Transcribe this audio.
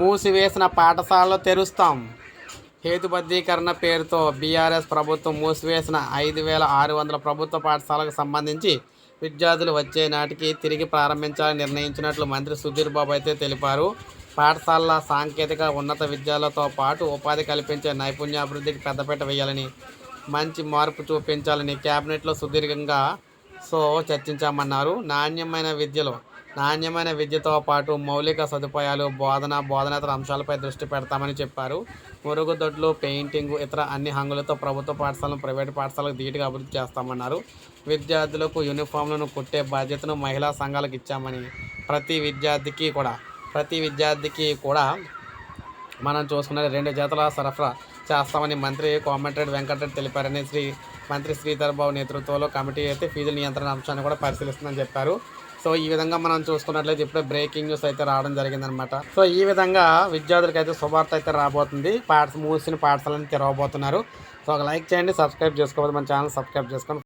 మూసివేసిన పాఠశాలలు తెరుస్తాం. హేతుబద్ధీకరణ పేరుతో బీఆర్ఎస్ ప్రభుత్వం మూసివేసిన ఐదు వేల ఆరు వందల ప్రభుత్వ పాఠశాలకు సంబంధించి విద్యార్థులు వచ్చే నాటికి తిరిగి ప్రారంభించాలని నిర్ణయించినట్లు మంత్రి సుధీర్ బాబు అయితే తెలిపారు. పాఠశాలల సాంకేతిక ఉన్నత విద్యాలతో పాటు ఉపాధి కల్పించే నైపుణ్యాభివృద్ధికి పెద్దపీట వేయాలని మంచి మార్పు చూపించాలని కేబినెట్లో సుదీర్ఘంగా సో చర్చించామన్నారు. నాణ్యమైన విద్యలో నాణ్యమైన విద్యతో పాటు మౌలిక సదుపాయాలు బోధన బోధనేతర అంశాలపై దృష్టి పెడతామని చెప్పారు. మురుగుదొడ్లు పెయింటింగ్ ఇతర అన్ని హంగులతో ప్రభుత్వ పాఠశాలను ప్రైవేటు పాఠశాలకు ధీటుగా అభివృద్ధి చేస్తామన్నారు. విద్యార్థులకు యూనిఫామ్లను కుట్టే బాధ్యతను మహిళా సంఘాలకు ఇచ్చామని ప్రతి విద్యార్థికి కూడా ప్రతి విద్యార్థికి కూడా మనం చూసుకున్న రెండు జతల సరఫరా చేస్తామని మంత్రి కోమటిరెడ్డి వెంకటరెడ్డి తెలిపారని శ్రీ మంత్రి శ్రీధర్ బాబు నేతృత్వంలో కమిటీ అయితే ఫీజుల నియంత్రణ అంశాన్ని కూడా పరిశీలిస్తుందని చెప్పారు. సో ఈ విధంగా మనం చూసుకున్నట్లయితే ఇప్పుడే బ్రేకింగ్ న్యూస్ అయితే రావడం జరిగిందనమాట సో ఈ విధంగా విద్యార్థులకు అయితే శుభార్త అయితే రాబోతుంది. పాఠ మూసిన పాఠశాలను తెరవబోతున్నారు. సో ఒక లైక్ చేయండి సబ్స్క్రైబ్ చేసుకోవాలి మన ఛానల్ సబ్స్క్రైబ్ చేసుకోండి.